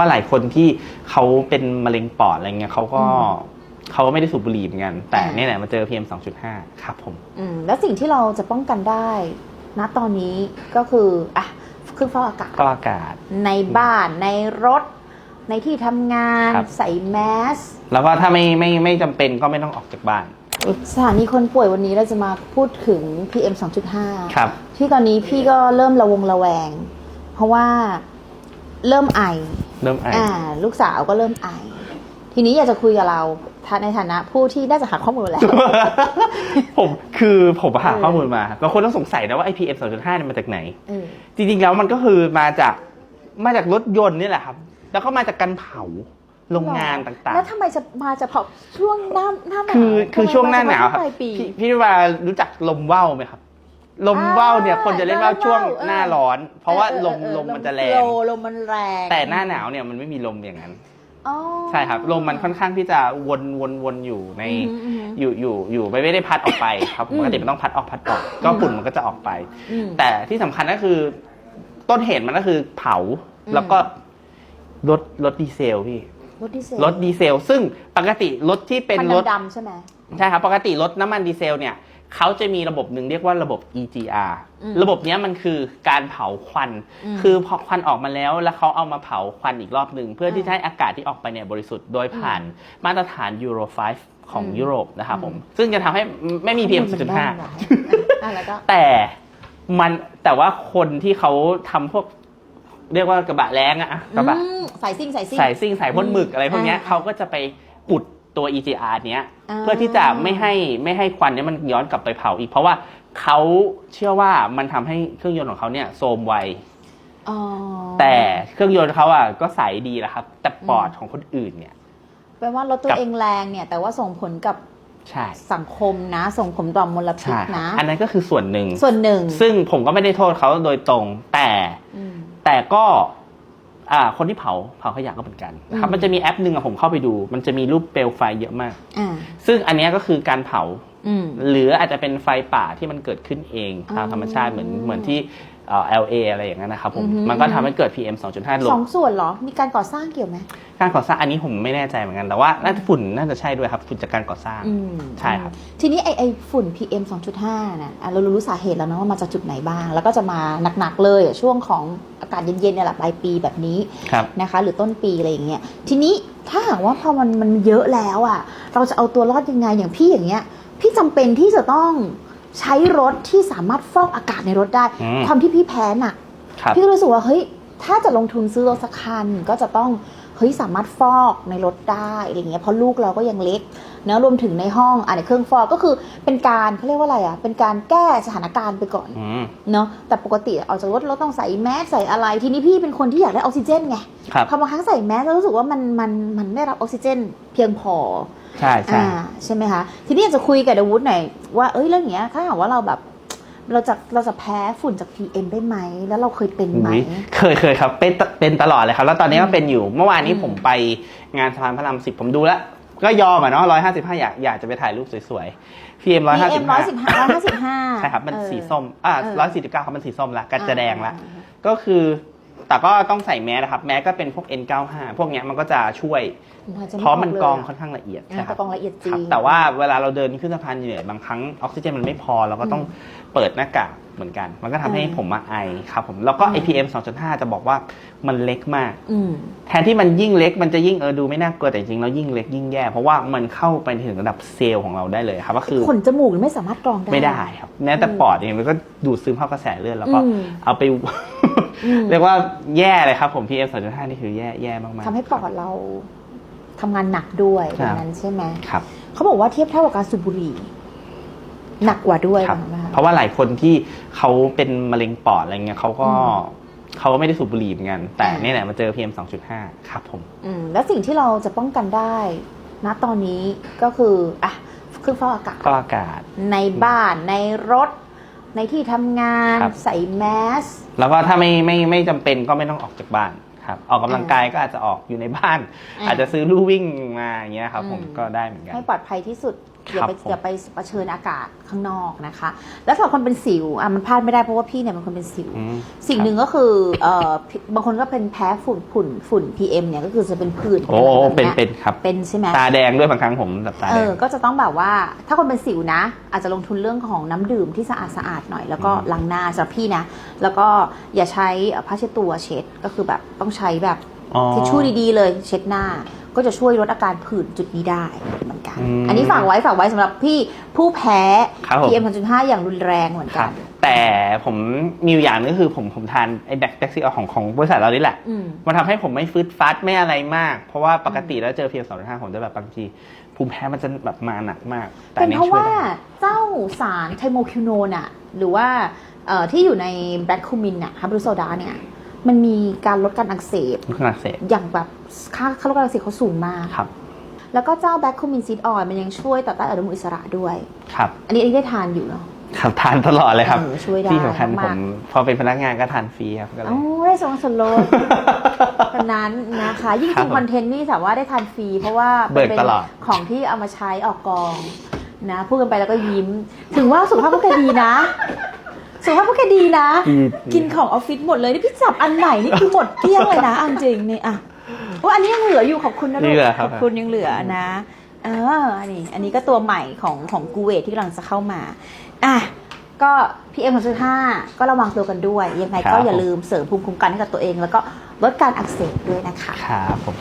ว่าหลายคนที่เขาเป็นมะเร็งปอดอะไรเงี้ยเขาก็เขาก็ไม่ได้สูบบุหรี่เหมือนกัน แต่อ่าเนี่ยแหละมาเจอ PM 2.5 ครับผมอืมแล้วสิ่งที่เราจะป้องกันได้ ณตอนนี้ก็คืออะเครื่องฟอกอากาศ ก็อากาศ ในบ้านในรถ ในที่ทำงานครับ ใส่แมสแล้วก็ถ้าไม่ไม่ไม่จำเป็นก็ไม่ต้องออกจากบ้านสถานีคนป่วยวันนี้เราจะมาพูดถึง PM 2.5 ครับ ที่ตอนนี้พี่ก็เริ่มระวงระแวง เพราะว่าเริ่มไอ เริ่มไออ่าลูกสาวก็เริ่มไอ ทีนี้อยากจะคุยกับเราในฐานะผู้ที่น่าจะหาข้อมูลแล้ว ผมคือผมหาเออข้อมูลมาบางคนต้องสงสัยนะว่าไอ PM 2.5เนี่ยมาจากไหนเออจริงๆแล้วมันก็คือมาจากมาจากรถยนต์นี่แหละครับ แล้วก็มาจากการเผาโรงงานต่างแล้วทำไมจะมาจะพอช่วงหน้าหน้าหๆนาวคือคือทำไมช่วงหน้าหนาวมครับปลายปีพี่พี่ว่ารู้จักลมว่าวไหมครับ ลมว่าวเนี่ยอ่าคนจะเล่นว่าวช่วงลมว่าวหน้าร้อน เพราะว่าออลมเออเออลมมันจะแรโฟงลมมันแรง แต่หน้าหนาวเนี่ยมันไม่มีลมอย่างนั้นอ๋อใช่ครับ ลมมันค่อนข้างที่จะวนวนวนอยู่ในอืมอืมอืมอยู่อยู่อยู่ไม่ได้พัดออกไป ครับอืมปกติมันต้องพัดออกพัดออก ก็ฝุ่นมันก็จะออกไปอืมแต่ที่สำคัญก็คือ ต้นเหตุมันก็คือเผาอืมแล้วก็รถรถดีเซลพี่รถดีเซลรถดีเซล ซึ่งปกติรถที่เป็นคันรถดำๆใช่ไหม ใช่ครับ ปกติรถน้ำมันดีเซลเนี่ยเขาจะมีระบบหนึ่งเรียกว่าระบบ EGR อืมระบบเนี้ยมันคือการเผาควันอืมคือพอควันออกมาแล้ว แล้วเขาเอามาเผาควันอีกรอบหนึ่ง เพื่อที่อ่าจะให้อากาศที่ออกไปเนี่ยบริสุทธิ์โดยผ่านมาตรฐาน Euro 5ของอืมยุโรปนะครับอืมผม ซึ่งจะทำให้ไม่มี PM นแน่นหลาย2.5อะแล้วก็แต่มันแต่ว่าคนที่เขาทำพวกเรียกว่ากระบะแรงอะกระบะอืมสายซิ่งสายซิ่งสายซิ่งสายพ่นหมึกอะไรพวกเนี้ยอ่าเขาก็จะไปอุด ตัว EGR เนี้ยอ่าเพื่อที่จะไม่ให้ไม่ให้ควันเนี้ยมันย้อนกลับไปเผาอีก เพราะว่าเขาเชื่อว่ามันทำให้เครื่องยนต์ของเขาเนี่ยโทรมไวอ๋อแต่เครื่องยนต์เขาอะก็ใสดีแหละครับ แต่ปอดของคนอื่นเนี่ยแปลว่ารถตัวกับเองแรงเนี่ย แต่ว่าส่งผลกับใช่สังคมนะ ส่งผลต่อมลพิษใช่ครับนะ อันนั้นก็คือส่วนหนึ่งส่วนหนึ่ง ซึ่งผมก็ไม่ได้โทษเขาโดยตรง แต่อืมแต่ก็ อ่าคนที่เผาเผาขยะก็เหมือนกันนะครับอืมมันจะมีแอปหนึ่งอะผมเข้าไปดู มันจะมีรูปเปลวไฟเยอะมากอ่าซึ่งอันเนี้ยก็คือการเผาอืม หรืออาจจะเป็นไฟป่าที่มันเกิดขึ้นเองตามธรรมชาติเหมือนเหมือนที่เอ่อ LA อะไรอย่างนั้นนะครับผมอือฮึมันก็ทำให้เกิด PM 2.5ลสองงส่วนเหรอ มีการก่อสร้างเกี่ยวไหมการก่อสร้างอันนี้ผมไม่แน่ใจเหมือนกันแต่ว่าน่าจะฝุ่นน่าจะใช่ด้วยครับฝุ่นจากการก่อสร้างอืมใช่ครับทีนี้ไอไอฝุ่น PM 2.5น่ะอะเรารู้สาเหตุแล้วนะว่ามาจากจุดไหนบ้าง แล้วก็จะมาหนักๆเลยอะช่วงของอากาศเย็นๆเนี่ยแหละปลายปีแบบนี้ครับนะคะ หรือต้นปีอะไรอย่างเงี้ยทีนี้ถ้าหากว่าพอมันมันเยอะแล้วอะเราจะเอาตัวรอดยังไงอย่างพี่อย่างเงี้ย พี่จำเป็นที่จะต้องใช้รถที่สามารถฟอกอากาศในรถได้ อืม ความที่พี่แพ้หนักครับ พี่ก็รู้สึกว่าเฮ้ยถ้าจะลงทุนซื้อรถสักคันก็จะต้องเฮ้ยสามารถฟอกในรถได้อะไรเงี้ยเพราะลูกเราก็ยังเล็กเนอะรวมถึงในห้องอะในเครื่องฟอกก็คือเป็นการเขาเรียกว่าอะไรอะเป็นการแก้สถานการณ์ไปก่อนอืม เนาะแต่ปกติออกจากรถเราต้องใส่แมสใส่อะไร ทีนี้พี่เป็นคนที่อยากได้ออกซิเจนไงครับ พอบางครั้งใส่แมสแล้วรู้สึกว่ามันมันมันไม่รับออกซิเจน เพียงพอ ใช่ใช่อ่าใช่ไหมคะ ทีนี้อยากจะคุยกับเดวุฒหน่อยว่าเอ้ยเรื่องเนี้ยถ้าหากว่าเราแบบเราจะเราจะแพ้ฝุ่นจาก PM ได้ไหม แล้วเราเคยเป็นไหมอุ๊ยเคยเคยครับ เป็นเป็นตลอดเลยครับ แล้วตอนนี้ก็เป็นอยู่ เมื่อวานนี้อืมผมไปงานสะพานพระรามสิบผมดูแล้ว ก็ยอมอะเนาะร้อยห้าสิบห้าอยากอยากจะไปถ่ายรูปสวยๆ PM ร้อยห้าสิ PM บร้ห้าอยสิบห้าร้อยห้าสิบห้าใช่ครับ มันสีส้ม อ่าเออร้อยสี่สิบเก้าครับมันสีส้มละก็จะแดงละ ก็คือ แต่ก็ต้องใส่แมสนะครับ แมสก็เป็นพวก N95 พวกเนี้ยมันก็จะช่วย เพราะมันกรองค่อนข้างละเอียดอ่าใช่คแต่รับกรองละเอียดจริครับงแต่ว่าเวลาเราเดินขึ้นสะพานเหนื่อยบางครั้งออกซิเจนมันไม่พอเราก็ต้องเปิดหน้ากากเหมือนกัน มันก็ทำให้อืมผมมาไอครับผมแล้วก็อืม APM 2.5 จะบอกว่ามันเล็กมาก อืม แทนที่มันยิ่งเล็กมันจะยิ่งเออดูไม่น่ากลัวแต่จริงๆแล้วยิ่งเล็กยิ่งแย่ เพราะว่ามันเข้าไปถึงระดับเซลล์ของเราได้เลยครับก็คือ ขนจมูกไม่สามารถกรองได้ ไม่ได้ครับแม้แต่อืมปอดเองมันก็ดูดซึมเข้ากระแสเลือดแล้วก็อืม เอาไปอืม เรียกว่าแย่เลยครับผม PM 2.5 นี่คือแย่แย่มากๆทำให้ปอดเราทำงานหนักด้วยครัแบบบนั้นใช่ไหมครับ เขาบอกว่าเทียบเท่ากับการสูบบุหรี่หนักกว่าด้วยครับถูกไหมคะ เพราะว่าหลายคนที่เขาเป็นมะเร็งปอดอะไรเงี้ยเขาก็เขาก็ไม่ได้สูบบุหรี่เหมือนกัน แต่อ่าเนี่ยแหละมาเจอ PM 2.5 ครับผม อืมแล้วสิ่งที่เราจะป้องกันได้ณตอนนี้ก็คืออะเครื่องฟอกอากาศ ก็อากาศ ในบ้านในรถ ในที่ทำงานครับ ใส่แมส แล้วก็ถ้าไม่ไม่ไม่จำเป็นก็ไม่ต้องออกจากบ้านครับ ออกกำลังอ่ากายก็อาจจะออกอยู่ในบ้าน อ่าอาจจะซื้อลู่วิ่งมาอย่างเงี้ยครับ ผมอืม ก็ได้เหมือนกัน ให้ปลอดภัยที่สุด อย่าไปครับผมอย่าไปเผชิญอากาศข้างนอกนะคะ แล้วสำหรับคนเป็นสิวอะมันพลาดไม่ได้เพราะว่าพี่เนี่ยเป็นคนเป็นสิวอืมสิ่งหนึ่งก็คือเอ่อบางคนก็เป็นแพ้ฝุ่นฝุ่นฝุ่น PM เนี่ยก็คือจะเป็นผื่นโอ้อะไรแบบเป็นยเป็นครับเป็นใช่ไหมตาแดงด้วยบางครั้งผมแบบตาเอแดองก็จะต้องแบบว่าถ้าคนเป็นสิวนะ อาจจะลงทุนเรื่องของน้ำดื่มที่สะอาดสะอาดๆหน่อยแล้วก็อืมล้างหน้าสำหรับพี่นะ แล้วก็อย่าใช้ผ้าเช็ดตัวเช็ดก็คือแบบต้องใช้แบบอ๋อทิชชู่ดีๆเลยเช็ดหน้า ก็จะช่วยลดอาการผื่นจุดนี้ได้เหมือนกัน อืมอันนี้ฝากไว้ฝากไว้สำหรับพี่ผู้แพ้ ครับผม PM 2.5 อย่างรุนแรงเหมือนคกัรับ นแต่ผมมีอยู่อย่างนึงก็คือผมผมทานไอ้แบคแท็กซี่ของของบริษัทเรานี่แหละ อืม มันทำให้ผมไม่ฟืดฟัดไม่อะไรมาก เพราะว่าปกติแล้วเจอเพียงสองห้าผมจะแบบบางทีภูมิแพ้มันจะแบบมาหนักมาก แต่เป็นอัเพราะช่วยว่าได้ เจ้าสารไทโมคิวโนนอะหรือว่าเอ่อที่อยู่ในแบล็คคูมินอะฮับรูโซดาเนี่ย มันมีการลดการอักเสบขนาดเสพอย่างแบบค่าค่าลดการอักเสบเขาสูงมากครับ แล้วก็เจ้าแบล็คคูมินซีดออยมันยังช่วยต่อต้านอนุมูลอิสระด้วย ครับ อันนี้อันนี้ได้ทานอยู่เนาะครับทานตลอดเลยครับ เออช่วยได้ที่สำคัญมากๆผม พอเป็นพนักงานก็ทานฟรีครับก็เลยโอ้ได้ส่วนส่วนลดตอนนั้นนะคะยิ่งครัจบริงผมคอนเทนต์นี่สามารถได้ทานฟรีเพราะว่าเบิกเป็นตลอด ของที่เอามาใช้ออกกองนะพูดกันไปแล้วก็ยิ้ม ถึงว่าสุขภาพพวกแกดีนะ สุขภาพพวกแกดีนะกินของออฟฟิศหมดเลยนี่พี่จับอันไหนนี่คือหมดเกลี้ยงเลยนะเอาจริงนี่อะว่าอันนี้ยังเหลืออยู่ขอบคุณนะลูนี่กเหลือคขรับ อบคุณยังเหลือนะเอออันนี้อันนี้ก็ตัวใหม่ของของกูเวทที่กำลังจะเข้ามาอะก็ PM 2.5ก็ระวังตัวกันด้วย ยังไงครัก็บอย่าลืมเสริมภูมิคุ้มกันให้กับตัวเอง แล้วก็ลดการอักเสบด้วยนะคะ ครับผม